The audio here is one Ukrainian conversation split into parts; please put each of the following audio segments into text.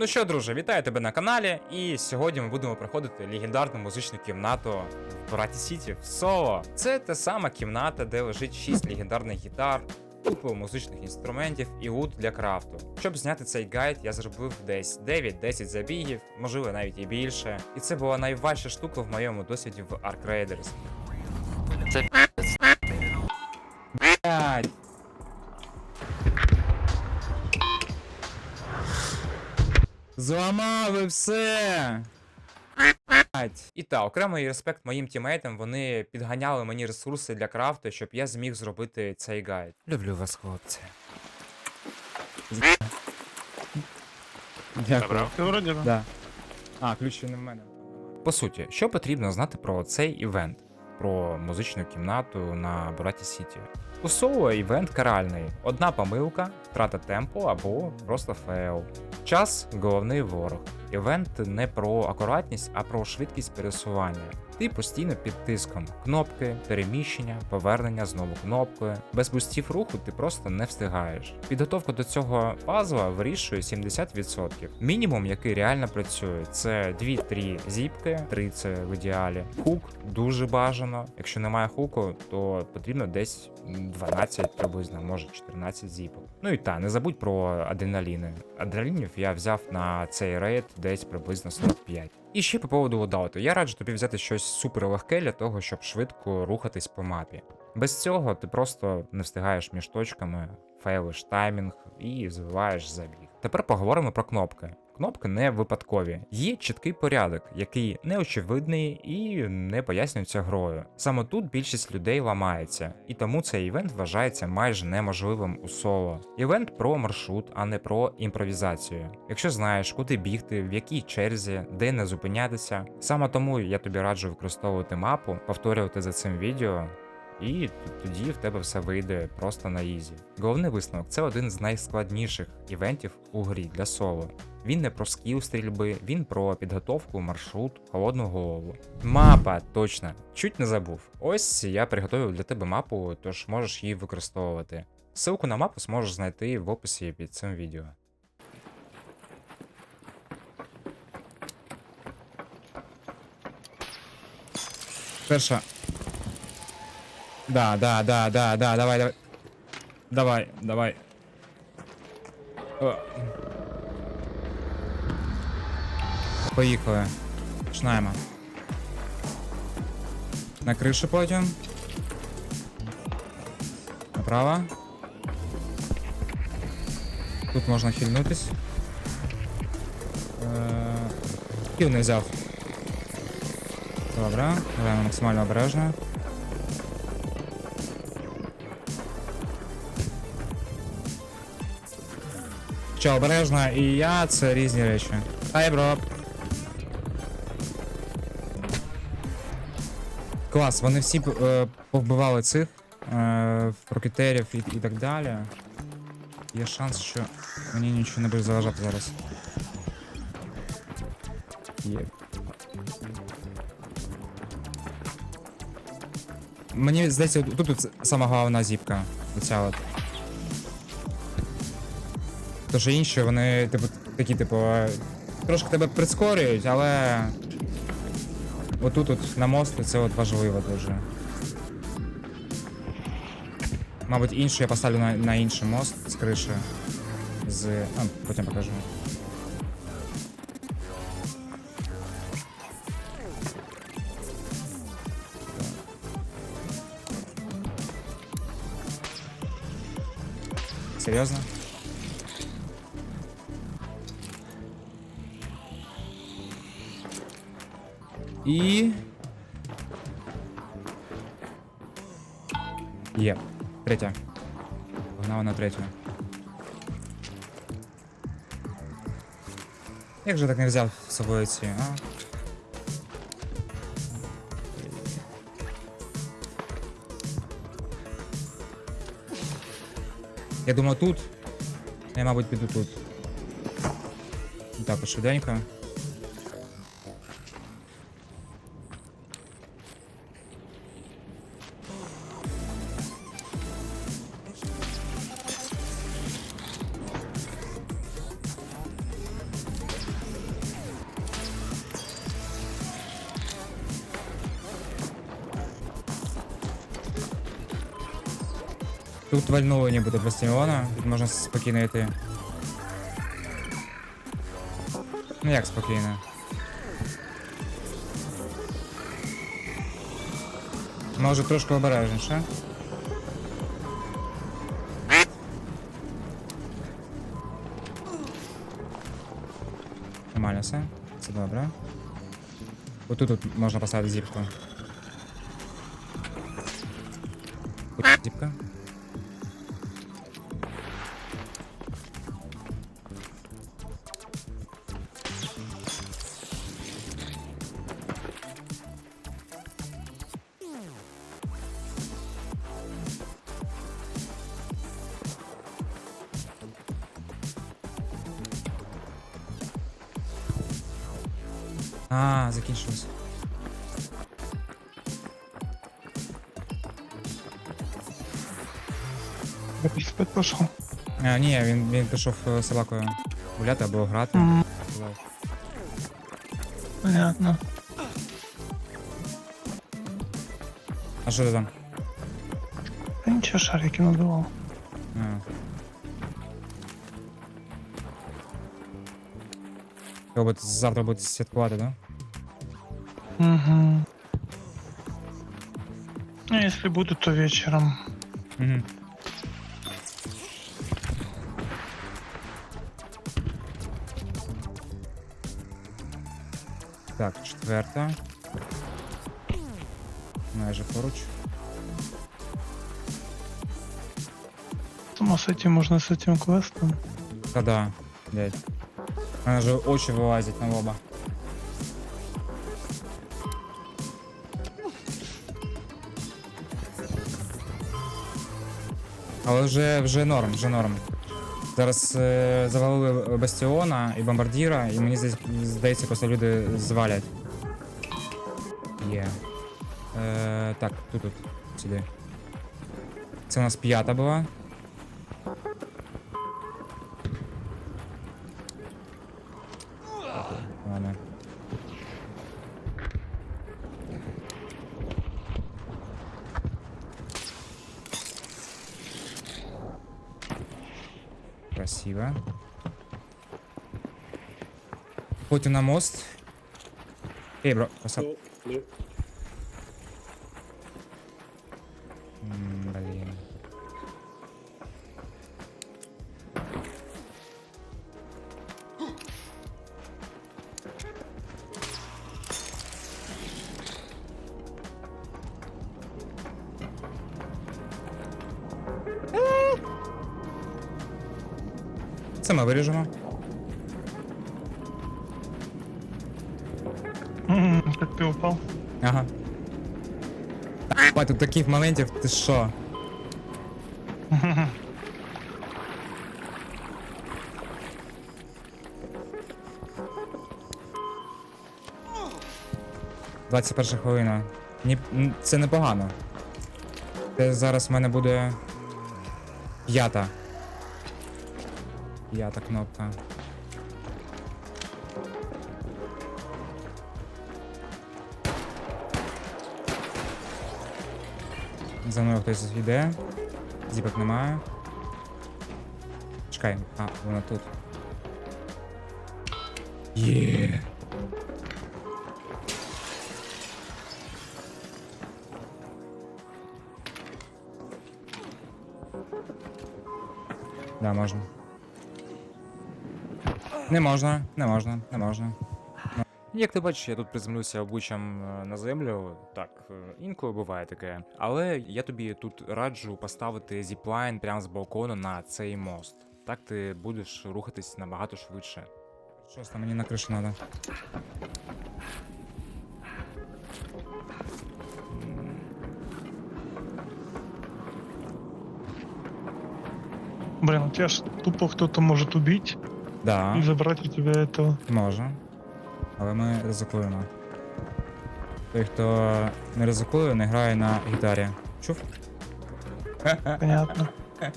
Ну що, друже, вітаю тебе на каналі. І сьогодні ми будемо проходити легендарну музичну кімнату в Браті Сіті в соло. Це та сама кімната, де лежить 6 легендарних гітар, купа музичних інструментів і лут для крафту. Щоб зняти цей гайд, я зробив десь 9-10 забігів, можливо навіть і більше. І це була найважча штука в моєму досвіді в Ark Raiders. Це Блядь. Зламали все. І так, окремий респект моїм тімейтам, вони підганяли мені ресурси для крафту, щоб я зміг зробити цей гайд. Люблю вас, хлопці. Дякую. Ти вроді да. А, ключ не в мене. По суті, що потрібно знати про цей івент, про музичну кімнату на Браті Сіті. У соло івент каральний. Одна помилка, втрата темпу або просто фейл. Час головний ворог. Івент не про акуратність, а про швидкість пересування. Ти постійно під тиском. Кнопки, переміщення, повернення знову кнопкою. Без бустів руху ти просто не встигаєш. Підготовка до цього пазла вирішує 70%. Мінімум, який реально працює, це 2-3 зіпки, 3 це в ідеалі. Хук дуже бажано. Якщо немає хуку, то потрібно десь 12 приблизно, може 14 зіпок. Ну і та, не забудь про адреналіни. Адреналінів я взяв на цей рейд десь приблизно 45. І ще по поводу лодауту. Я раджу тобі взяти щось суперлегке для того, щоб швидко рухатись по мапі. Без цього ти просто не встигаєш між точками, фейлиш таймінг і звиваєш забіг. Тепер поговоримо про кнопки. Кнопки не випадкові. Є чіткий порядок, який неочевидний і не пояснюється грою. Саме тут більшість людей ламається, і тому цей івент вважається майже неможливим у соло. Івент про маршрут, а не про імпровізацію. Якщо знаєш, куди бігти, в якій черзі, де не зупинятися. Саме тому я тобі раджу використовувати мапу, повторювати за цим відео. І тоді в тебе все вийде просто на ізі. Головний висновок це один з найскладніших івентів у грі для соло. Він не про скіл стрільби, він про підготовку, маршрут, холодну голову. Мапа, точно, чуть не забув. Ось я приготував для тебе мапу, тож можеш її використовувати. Ссылку на мапу зможеш знайти в описі під цим відео. Перша. Да, да, да, да, да, давай, давай. Давай, давай. О. Поїхали. Починаємо. На кришу потім. Направо. Тут можна хильнутись. Е, Хіл не взяв. Добре, граємо максимально обережно. Що, обережно, і я це різні речі. Хай, бро. Клас, вони всі е, повбивали цих е, рокетерів і, і так далі. Є шанс, що мені нічого не буде заважати зараз. Є. Мені здається, тут, тут сама головна зіпка. Оця от. Тож інші, вони, типу, такі, типу, трошки тебе прискорюють, але. Отут от на мост це от важливо дуже. Мабуть, іншу я поставлю на, на інший мост з криші. З. А, потім покажу. Серйозно? І. Є. Третя. Погнала на третю. Як же так не взяв з собою ці, а? Я думав тут. Я, мабуть, піду тут. Так, от швиденько. Тут вальнули нібито бастіона, тут можна спокійно йти. Ну як спокійно? Може трошки обережніше. Нормально все. Все добре. Отут тут можна поставити зіпку. Тут зіпка. ні, він, він пішов е, з собакою гуляти або грати. М, сказав. Понятно. А що ти там? Та нічого шарики надував. А. Треба буде- завтра буде святкувати, да? Угу. Ну, если буду, то вечером. Угу. Так, четверта. Майже поруч. Само с этим можно с этим квестом. Та да, блядь. Она же очі вилазять на лоба. Але вже, вже норм, вже норм. Зараз е, завалили бастіона і бомбардіра, і мені здається, просто люди звалять. Є. Е, так, тут, тут, сюди. Це у нас п'ята була. виходити на мост. Ей, бро, посад. Ну, ну. Блін. Це ми виріжемо. Ты упал? Ага. Та, тут таких моментів, ти що? Двадцять перша хвилина. Ні, це непогано. Це зараз в мене буде п'ята. П'ята кнопка. За мною хтось йде. Зіпок немає. Чекай, а, вона тут. Є. Да, можна. Не можна, не можна, не можна. Як ти бачиш, я тут приземлився обличчям е, на землю. Так, е, інколи буває таке. Але я тобі тут раджу поставити зіплайн прямо з балкону на цей мост. Так ти будеш рухатись набагато швидше. Щось там мені на кришу треба. Блин, у тебя ж тупо кто-то может убить Да, и забрать у тебя этого. може але ми ризикуємо. Той, хто не ризикує, не грає на гітарі. Чув? Понятно.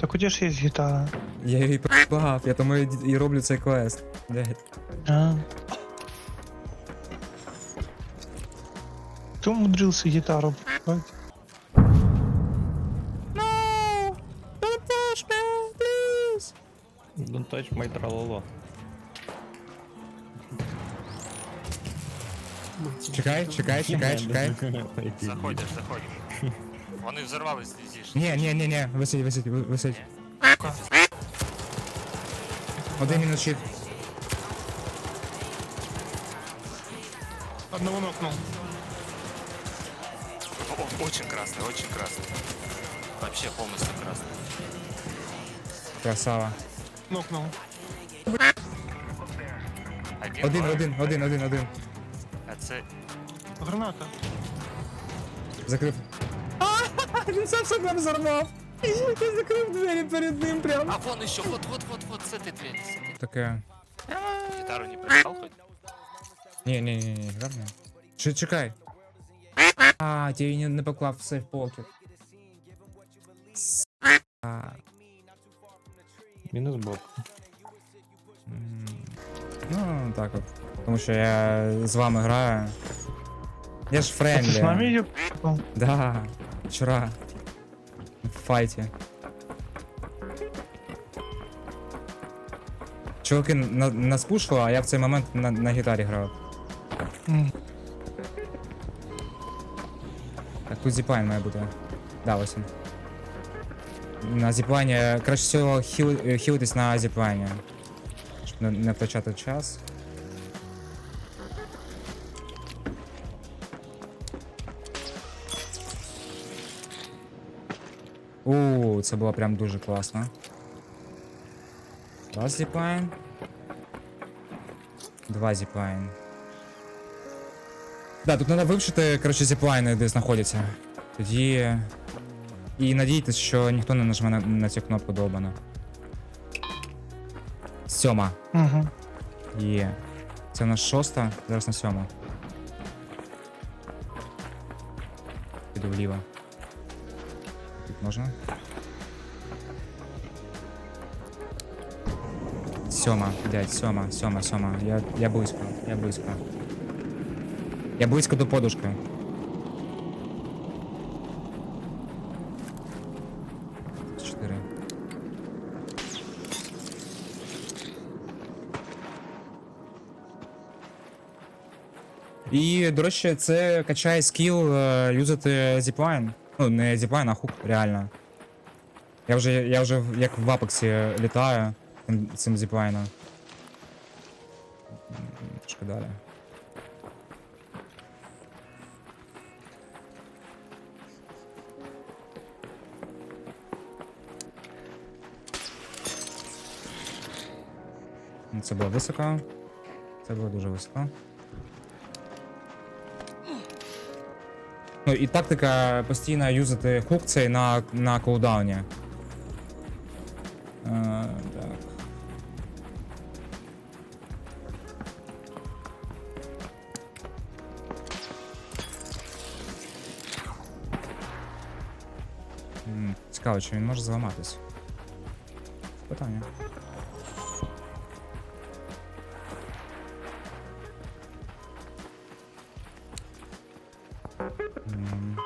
Так у тебя ж є гітара? Я її пропав, я тому і і роблю цей квест. Блядь. А. Кто умудрился гитару покупать? No! Don't touch my tralala. Чекай, чекай, чекай, чекай. Заходиш, заходиш. Вони взорвались зі Ні, ні, ні, ні, висить, висить, ви- висить. Один мінус щит. Одного нокнул. О, очень красный, очень красный. Вообще полностью красный. Красава. Нокнул. Один, бар. один, один, один, один. А це Граната. Закрив. Він сам себе взорвав. Я закрив двері перед ним прям. А вон еще, вот, вот, вот, вот, с этой двери. с этой. Таке. Гитару не прибрал хоть? Ні, ні, ні, ні, гарно. Чи чекай. А, ти її не, не поклав в сейф покет. А, Мінус бок. м. Ну, так от. Тому що я з вами граю. Я ж А френдлі. ты с нами ее Да, вчора. В файті. Чуваки на, нас пушили, а я в цей момент на, на гітарі грав. Так, тут зіпайн має бути. Да, ось він. На зіплайні. Краще всього хіл, е, хілитись на зіплайні. Щоб не, не втрачати час. це було прям дуже класно. Раз зіплайн. Два зіплайн. Да, тут треба вивчити, коротше, зіплайни, де знаходяться. Тоді. І надійтесь, що ніхто не нажме на, на цю кнопку довбана. Сьома. Угу. Є. Це у нас шоста, зараз на сьому. Піду вліво. Тут можна? Сьома, блядь, сьома, сьома, сьома. Я, я близько, я близько. Я близько до подушки. Чотири. І, до речі, це качає скіл е, юзати зіплайн. Ну, не зіплайн, а хук, реально. Я вже, я вже як в Апексі літаю цим, зіплайном. Трошки далі. Ну, Це було високо. Це було дуже високо. Ну і тактика постійно юзати хук цей на, на кулдауні. Е, так. Цікаво, чи він може зламатись? Питання. М.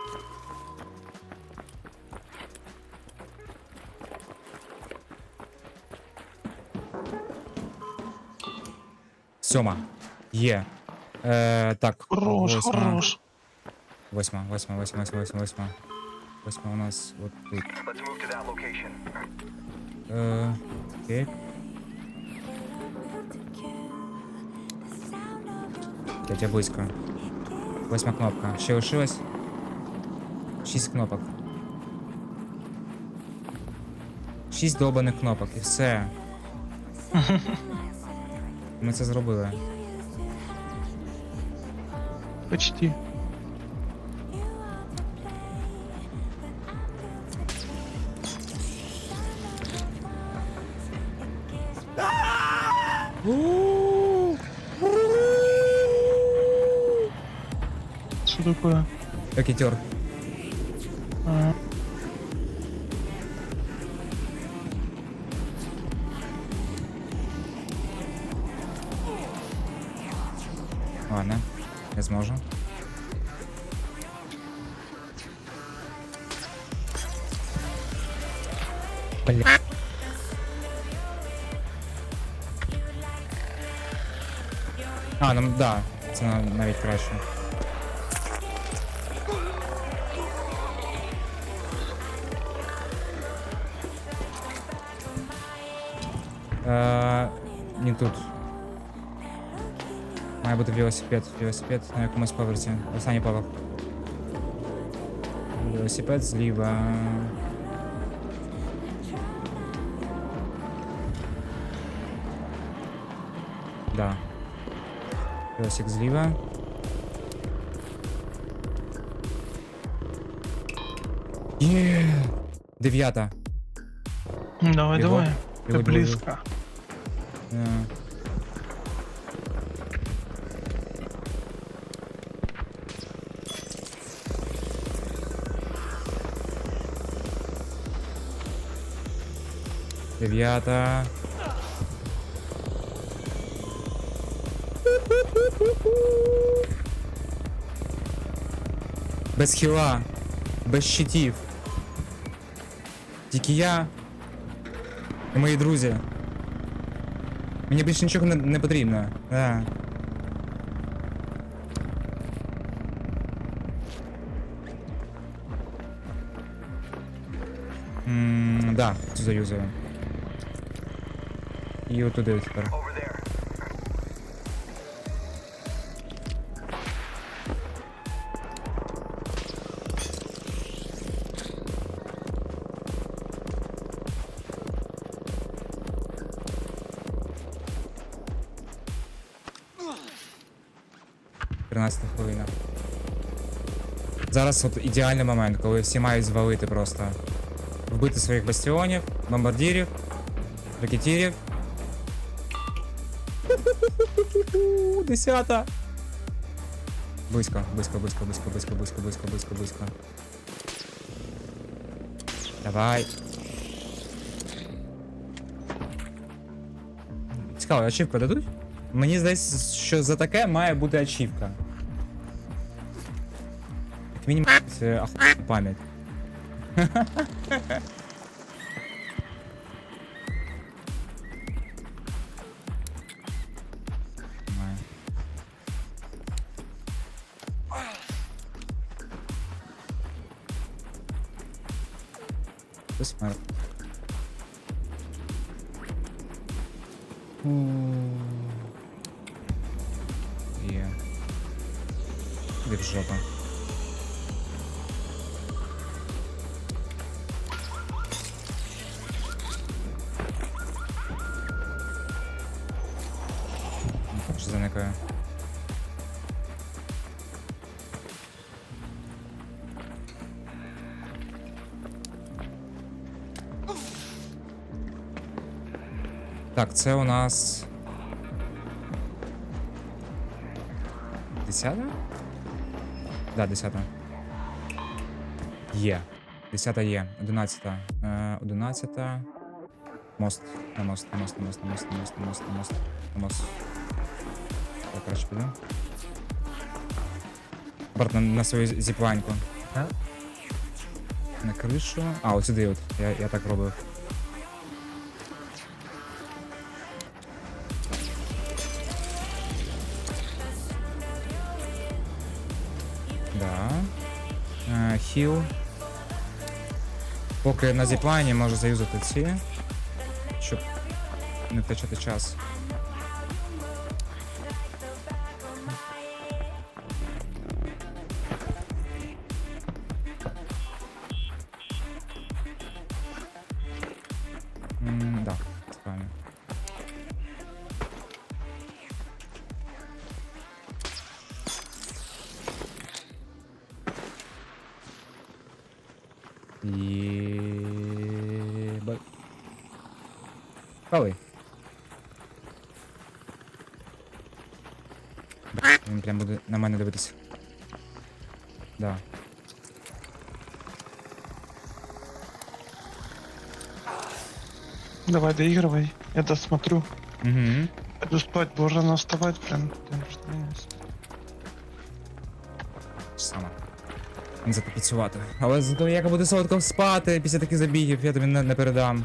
Сьома. Є. Е, так. Хорош, восьма. хорош. Восьма, восьма, восьма, восьма, восьма, Восьма. У нас от тут. Е, окей. Блядь, я близько. Восьма кнопка. Ще лишилось. Шість кнопок. Шість довбаних кнопок і все. Ми це зробили. Почти. куда? Ракетер. Ага. Ладно, я зможу. Бля. А, ну да, це навіть краще. Е, не тут. Має бути велосипед. Велосипед на якомусь поверсі. Останній поверх. Велосипед зліва. Да. Велосик зліва. Є! Дев'ята. Давай, Його- давай. Ты його близко. Е. Дев'ята. Без хіла, без щитів. Тільки я і мої друзі. Мені більше нічого не, не потрібно. Да. Ммм, да, заюзаю. І отуди тепер. Тринадцята хвилина. Зараз от ідеальний момент, коли всі мають звалити просто. Вбити своїх бастіонів, бомбардірів, ракетірів. Десята. Близько, близько, близько, близько, близько, близько, близько, близько, близько. Давай. Цікаво, ачівку дадуть? Мені здається, що за таке має бути ачівка. якась е, ахуєнна пам'ять. Смерть. Є. Від жопа. Так, це у нас. Десята? Да, десята. Є. Десята є. Одинадцята. Е, одинадцята. Мост. На мост, на мост, на мост, на мост, на мост, на мост, на мост, на мост. Я краще піду. Барт на, на свою зіпланьку. На кришу. А, от сюди от. Я, я так робив. Хіл. Поки на зіплайні можу заюзати ці. Щоб не втрачати час. Єбать. Пали. Він прям буде на мене дивитися. Да. Давай, доигрывай. Я досмотрю. Угу. Пойду спать, бо рано вставать прям. прям что минус. Працювати. Але зато як буде солодко спати після таких забігів, я тобі не, не передам.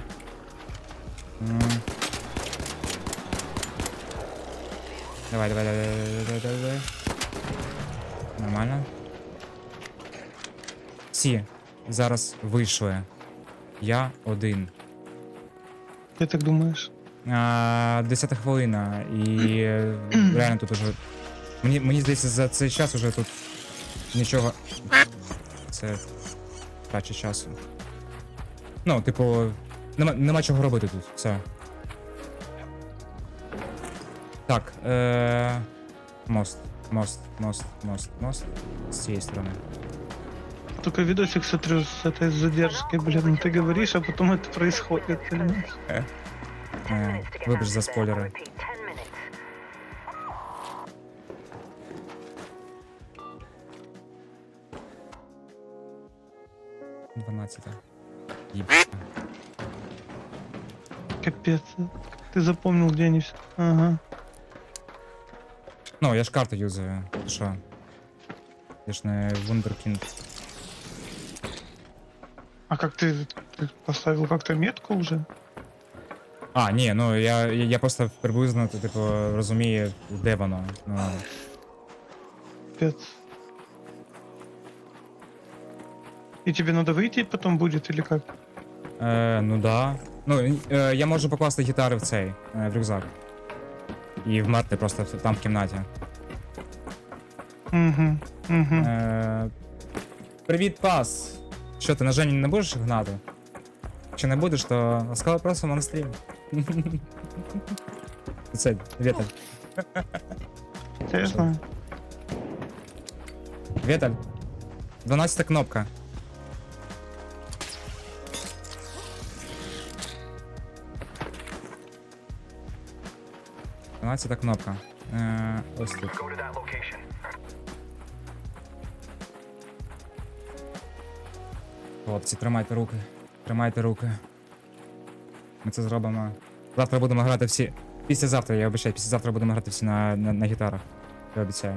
Давай, давай, давай, давай, давай, давай. Нормально. Всі зараз вийшли. Я один. Ти так думаєш? А, 10 хвилина, і реально тут уже. Мені, мені здається, за цей час уже тут нічого Це трача часу. Ну, типу, нема, нема чого робити тут. Все. Так, е... мост, мост, мост, мост, мост. З цієї сторони. Только видосик смотрю с этой задержкой, блин, ну ты говоришь, а потом это происходит, понимаешь? Е, вибач за спойлери. Дванадцята. Їб. Капец. Ты запомнил, где они все. Ага. Ну, я ж карту юзаю. Ти Що? Я ж не вундеркінд. А как ты, ты поставил как-то метку уже? А, ні, ну я, я, я просто приблизно типу, розумію, де воно. Ну, Капец. И тебе надо выйти потом будет или как? е, ну да. Ну, е, я можу покласти гітари в цей, е, в рюкзак. І вмерти просто в- там в кімнаті. Угу. Угу. Е, привіт, пас! Що, ти на Жені не будеш гнати? Якщо не будеш, то ласкаво просимо на стрім. Це, Віталь. Это я знаю. Віталь. 12 кнопка. Дванадцята кнопка. Е, ось тут. Хлопці, тримайте руки. Тримайте руки. Ми це зробимо. Завтра будемо грати всі. Післязавтра, я обіцяю, післязавтра будемо грати всі на, на, на гітарах. Я обіцяю.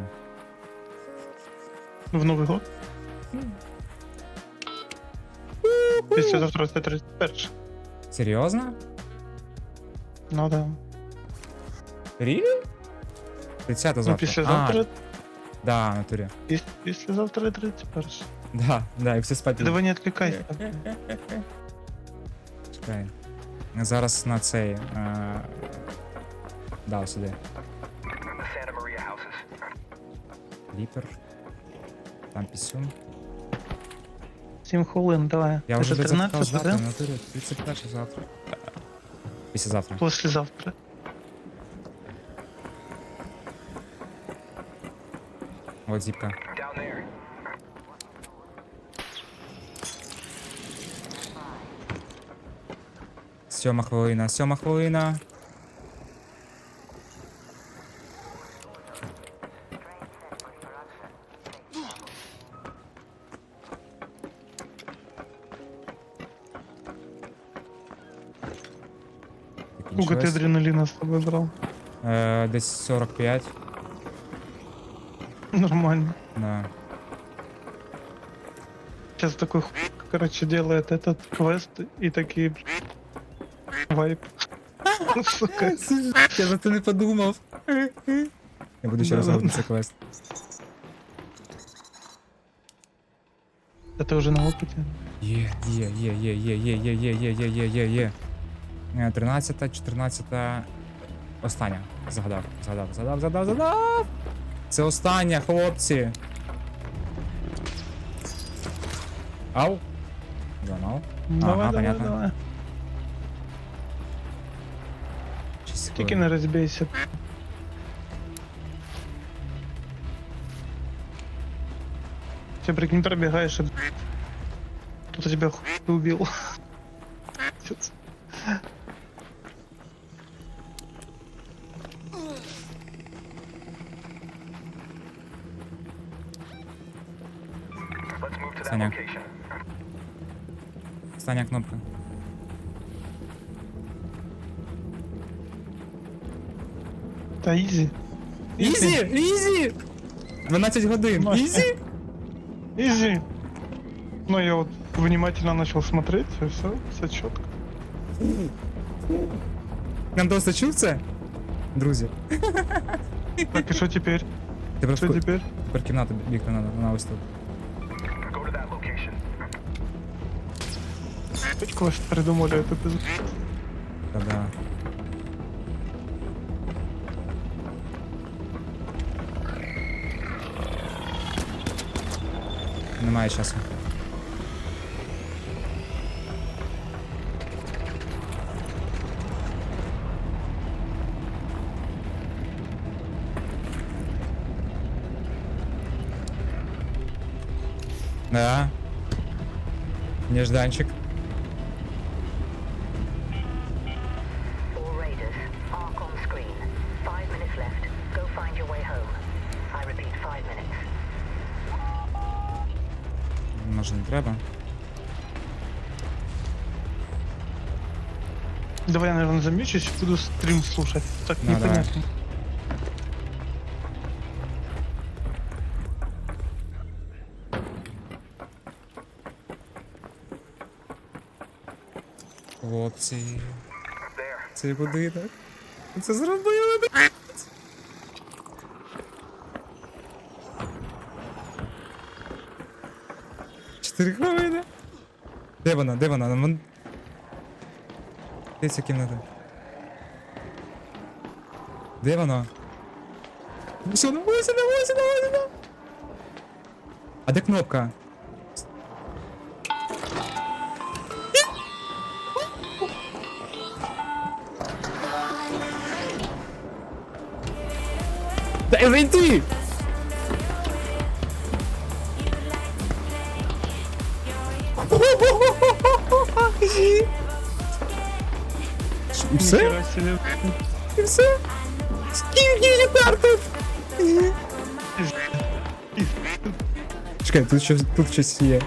В Новый год? Если завтра это 31. Серйозно? Ну да. Really? 30 Ну, завтра. після А, завтра, да, в натурі. если, если завтра 31. Да, да, і всі спать. Ты давай не отвлекайся. Чекай. Зараз на цей. Е... Да, ось сюди. Ліпер. Там пісюн. 7 хвилин, давай. Я вже это до цього 13, завтра, да? в натурі. 31 завтра. Післязавтра. Послезавтра. От зіпка. Сьома хвилина, сьома хвилина. Сколько ты адреналина с собой брал? Е, десь 45. Нормально. Да. Сейчас такой хуй, короче, делает этот квест и такие... Вайп. Сука. Я за це не подумав. Я буду ще раз Да робити ладно. цей квест. Это уже на опыте. Є, є, є, є, є, є, є, є, є, є, є, є, є. Е, 13, 14. Остання. Згадав, згадав, згадав, згадав, згадав. Це остання, хлопці. Ау. Зламав. Давай, давай, понятно. давай. Шість Тільки секунд. не розбійся. Ты прикинь, пробегаешь, и... Кто-то тебя хуй убил. Пиздец. Остання кнопка. Да изи. Ізі! Ізі! 12 годин. Ну, Ізі! Изи. Ну, я вот внимательно начал смотреть, и все, все четко. Нам просто чув це? Друзі. Так, и что теперь? Тепер, Что в ку- теперь? тепер кімнату бігти надо, вона ось тут. Точку что придумали этот из... Да, да. Немає часу. Да. Нежданчик. Може не треба. Давай я, наверное, замечусь, буду стрим слушать. Так Ну, давай. непонятно. Хлопці. Цей будинок. Це зробили. Вона? Де вона? Вон... Де ця кімната? Де вона? Ось вона, ось вона, ось вона, ось вона. А де кнопка? Дай зайти! І все? І все? Скільки гітар тут? Чекай, тут щось, тут щось є.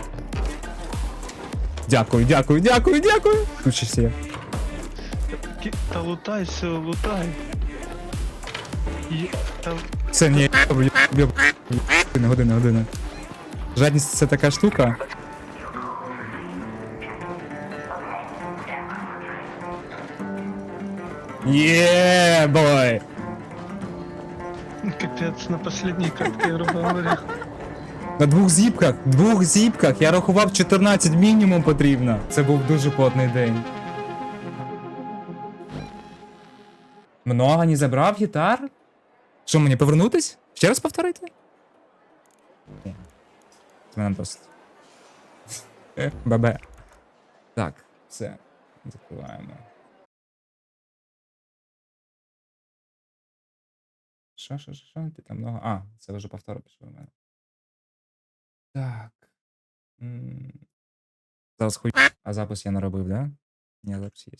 Дякую, дякую, дякую, дякую. Тут щось є. Ки- Да лутай, все, лутай. Е- да- Все, ні, я, я, я, година, година, година. Жадність це така штука. Є, бой! Капец, на последней катке, грубо говоря. На двох зіпках, двох зіпках. Я рахував 14 мінімум потрібно. Це був дуже потний день. Много не забрав гітар? Що мені повернутись? Ще раз повторити? Ні. Це мене просто. Бабе. Так, все. Закриваємо. Що, що, що, що? Ти там много. А, це вже повтор пішли в мене. Так. Зараз хуй. А запис я не робив, да? Ні, запис є.